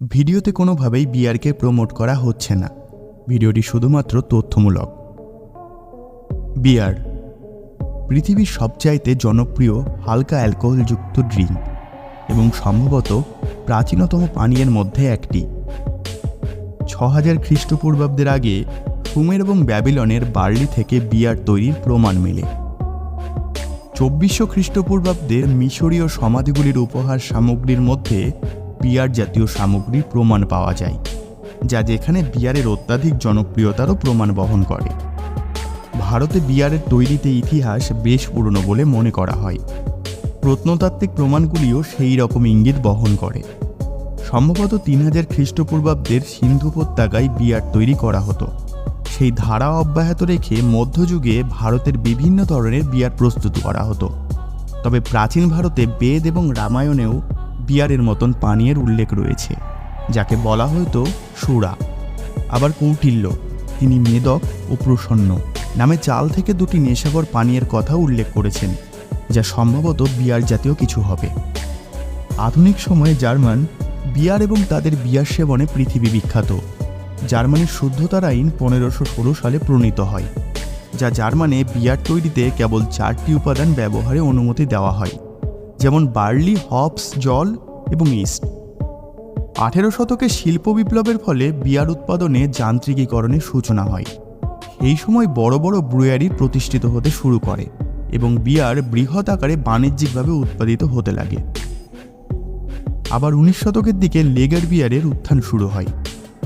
ভিডিওতে কোনোভাবেই বিয়ারকে প্রমোট করা হচ্ছে না। ভিডিওটি শুধুমাত্র তথ্যমূলক। বিয়ার পৃথিবীর সবচাইতে জনপ্রিয় হালকা অ্যালকোহলযুক্ত ড্রিঙ্ক এবং সম্ভবত প্রাচীনতম পানীয়ের মধ্যে একটি। ছ হাজার খ্রিস্টপূর্বাব্দের আগে সুমের এবং ব্যাবিলনের বার্লি থেকে বিয়ার তৈরির প্রমাণ মেলে। চব্বিশশো খ্রিস্টপূর্বাব্দের মিশরীয় সমাধিগুলির উপহার সামগ্রীর মধ্যে বিয়ার জাতীয় সামগ্রীর প্রমাণ পাওয়া যায়, যা যেখানে বিয়ারের অত্যাধিক জনপ্রিয়তারও প্রমাণ বহন করে। ভারতে বিয়ারের তৈরিতে ইতিহাস বেশ পুরনো বলে মনে করা হয়। প্রত্নতাত্ত্বিক প্রমাণগুলিও সেই রকম ইঙ্গিত বহন করে। সম্ভবত তিন হাজার খ্রিস্টপূর্বাব্দের সিন্ধু উপত্যকায় বিয়ার তৈরি করা হতো। সেই ধারা অব্যাহত রেখে মধ্যযুগে ভারতের বিভিন্ন ধরনের বিয়ার প্রস্তুত করা হতো। তবে প্রাচীন ভারতে বেদ এবং রামায়ণেও বিয়ারের মতন পানীয়ের উল্লেখ রয়েছে, যাকে বলা হতো সুরা। আবার কৌটিল্য, তিনি মেদক ও প্রসন্ন নামে চাল থেকে দুটি নেশাগর পানীয়ের কথা উল্লেখ করেছেন, যা সম্ভবত বিয়ার জাতীয় কিছু হবে। আধুনিক সময়ে জার্মান বিয়ার এবং তাদের বিয়ার সেবনে পৃথিবী বিখ্যাত। জার্মানির শুদ্ধতার আইন পনেরোশো ষোলো সালে প্রণীত হয়, যা জার্মানে বিয়ার তৈরিতে কেবল চারটি উপাদান ব্যবহারে অনুমতি দেওয়া হয়। যেমন বার্লি হপস জল এবং ইস্ট। আঠেরো শতকে শিল্প বিপ্লবের ফলে বিয়ার উৎপাদনে যান্ত্রিকীকরণের সূচনা হয়। এই সময় বড় বড় ব্রুয়ারি প্রতিষ্ঠিত হতে শুরু করে এবং বিয়ার বৃহৎ আকারে বাণিজ্যিকভাবে উৎপাদিত হতে লাগে। আবার উনিশ শতকের দিকে লেগার বিয়ারের উত্থান শুরু হয়।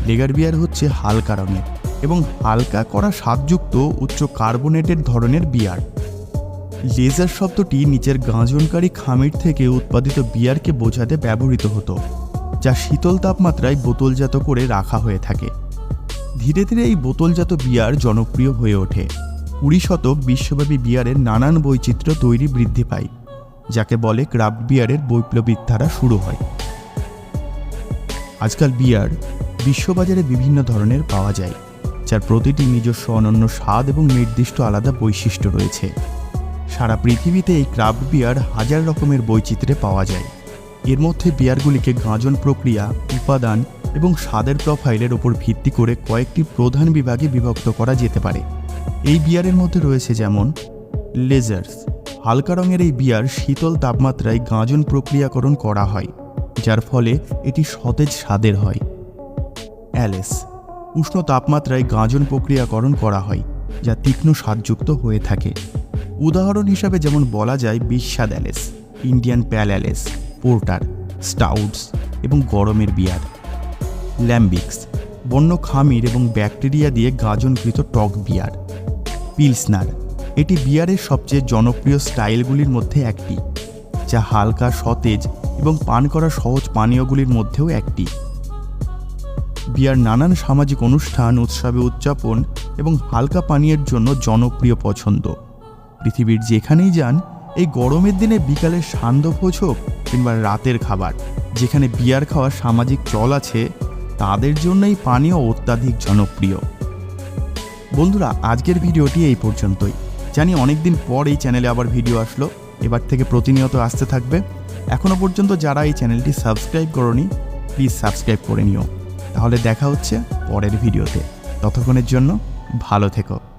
লেগার বিয়ার হচ্ছে হালকা রঙের এবং হালকা করা স্বাদযুক্ত উচ্চ কার্বনেটের ধরনের বিয়ার। লেজার শব্দটি নিচের গাঁজনকারী খামির থেকে উৎপাদিত বিয়ারকে বোঝাতে ব্যবহৃত হতো, যা শীতল তাপমাত্রায় বোতলজাত করে রাখা হয়ে থাকে। ধীরে ধীরে এই বোতলজাত বিয়ার জনপ্রিয় হয়ে ওঠে। কুড়ি শতক বিশ্বব্যাপী বিয়ারের নানান বৈচিত্র্য তৈরি বৃদ্ধি পায়, যাকে বলে ক্রাফট বিয়ারের বৈপ্লবিক ধারা শুরু হয়। আজকাল বিয়ার বিশ্ববাজারে বিভিন্ন ধরনের পাওয়া যায়, যার প্রতিটি নিজস্ব অনন্য স্বাদ এবং নির্দিষ্ট আলাদা বৈশিষ্ট্য রয়েছে। সারা পৃথিবীতে এই ক্রাফট বিয়ার হাজার রকমের বৈচিত্র্যে পাওয়া যায়। এর মধ্যে বিয়ারগুলিকে গাঁজন প্রক্রিয়া, উপাদান এবং স্বাদের প্রোফাইলের ওপর ভিত্তি করে কয়েকটি প্রধান বিভাগে বিভক্ত করা যেতে পারে। এই বিয়ারের মধ্যে রয়েছে যেমন, লেজার্স। হালকা রঙের এই বিয়ার শীতল তাপমাত্রায় গাঁজন প্রক্রিয়াকরণ করা হয়, যার ফলে এটি সতেজ স্বাদের হয়। অ্যালেস। উষ্ণ তাপমাত্রায় গাঁজন প্রক্রিয়াকরণ করা হয়, যা তীক্ষ্ণ স্বাদযুক্ত হয়ে থাকে। উদাহরণ হিসাবে যেমন বলা যায় বিস্বাদ ales, Indian pale ales, porter, stouts এবং গরমের বিয়ার। ল্যাম্বিক্স, বন্য খামির এবং ব্যাকটেরিয়া দিয়ে গাজনকৃত টক বিয়ার। পিলসনার, এটি বিয়ারের সবচেয়ে জনপ্রিয় স্টাইলগুলির মধ্যে একটি, যা হালকা, সতেজ এবং পান করা সহজ পানীয়গুলির মধ্যেও একটি। বিয়ার নানান সামাজিক অনুষ্ঠান, উৎসবে উদযাপন এবং হালকা পানীয়ের জন্য জনপ্রিয় পছন্দ। পৃথিবীর যেখানেই যান, এই গরমের দিনে বিকালের সান্ধ্যভোজ হোক কিংবা রাতের খাবার, যেখানে বিয়ার খাওয়ার সামাজিক চল আছে, তাদের জন্য এই পানীয় অত্যাধিক জনপ্রিয়। বন্ধুরা, আজকের ভিডিওটি এই পর্যন্তই। জানি অনেকদিন পর এই চ্যানেলে আবার ভিডিও আসলো, এবার থেকে প্রতিনিয়ত আসতে থাকবে। এখনও পর্যন্ত যারা এই চ্যানেলটি সাবস্ক্রাইব করনি, প্লিজ সাবস্ক্রাইব করে নিও। তাহলে দেখা হচ্ছে পরের ভিডিওতে। ততক্ষণের জন্য ভালো থেকো।